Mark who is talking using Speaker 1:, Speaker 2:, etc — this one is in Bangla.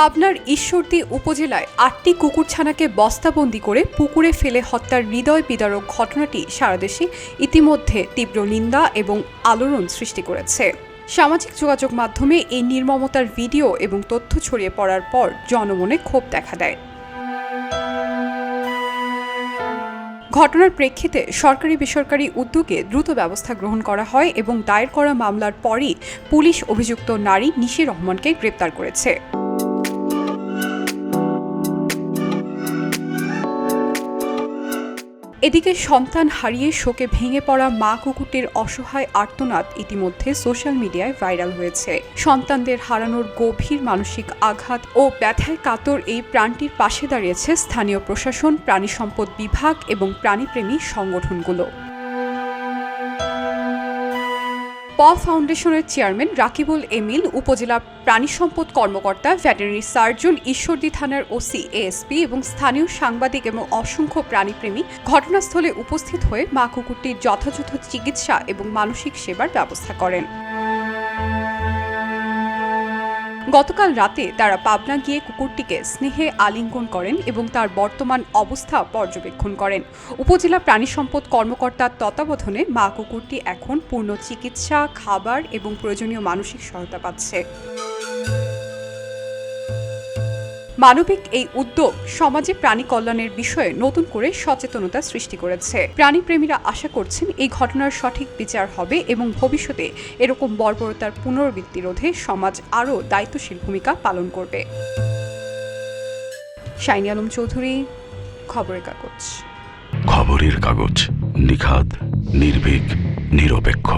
Speaker 1: পাবনার ঈশ্বরদী উপজেলায় আটটি কুকুরছানাকে বস্তাবন্দি করে পুকুরে ফেলে হত্যার হৃদয় বিদারক ঘটনাটি সারাদেশে ইতিমধ্যে তীব্র নিন্দা এবং আলোড়ন সৃষ্টি করেছে। সামাজিক যোগাযোগ মাধ্যমে এই নির্মমতার ভিডিও এবং তথ্য ছড়িয়ে পড়ার পর জনমনে ক্ষোভ দেখা দেয়। ঘটনার প্রেক্ষিতে সরকারি বেসরকারি উদ্যোগে দ্রুত ব্যবস্থা গ্রহণ করা হয় এবং দায়ের করা মামলার পরই পুলিশ অভিযুক্ত নারী নিশি রহমানকে গ্রেপ্তার করেছে। এদিকে সন্তান হারিয়ে শোকে ভেঙে পড়া মা কুকুরটির অসহায় আর্তনাদ ইতিমধ্যে সোশ্যাল মিডিয়ায় ভাইরাল হয়েছে। সন্তানদের হারানোর গভীর মানসিক আঘাত ও ব্যথায় কাতর এই প্রাণটির পাশে দাঁড়িয়েছে স্থানীয় প্রশাসন, প্রাণী সম্পদ বিভাগ এবং প্রাণীপ্রেমী সংগঠনগুলো। প ফাউন্ডেশনের চেয়ারম্যান রাকিবুল এমিল, উপজেলা প্রাণী সম্পদ কর্মকর্তা ভেটেরিনারি সার্জন ঈশ্বরদী থানার ওসি, এএসপি এবং স্থানীয় সাংবাদিক এবং অসংখ্য প্রাণীপ্রেমী ঘটনাস্থলে উপস্থিত হয়ে মা কুকুরটির যথাযথ চিকিৎসা এবং মানসিক সেবার ব্যবস্থা করেন। গতকাল রাতে তারা পাবনা গিয়ে কুকুরটিকে স্নেহে আলিঙ্গন করেন এবং তার বর্তমান অবস্থা পর্যবেক্ষণ করেন। উপজেলা প্রাণী সম্পদ কর্মকর্তার তত্ত্বাবধানে মা কুকুরটি এখন পূর্ণ চিকিৎসা, খাবার এবং প্রয়োজনীয় মানসিক সহায়তা পাচ্ছে। মানবিক এই উদ্যোগ সমাজে প্রাণী কল্যাণের বিষয়ে নতুন করে সচেতনতা সৃষ্টি করেছে। প্রাণীপ্রেমীরা আশা করছেন এই ঘটনার সঠিক বিচার হবে এবং ভবিষ্যতে এরকম বর্বরতার পুনরাবৃত্তি রোধে সমাজ আরও দায়িত্বশীল ভূমিকা পালন করবে। শাইনি আলম চৌধুরী, খবরের কাগজ।
Speaker 2: খবরের কাগজ নিখাদ, নির্ভীক, নিরপেক্ষ।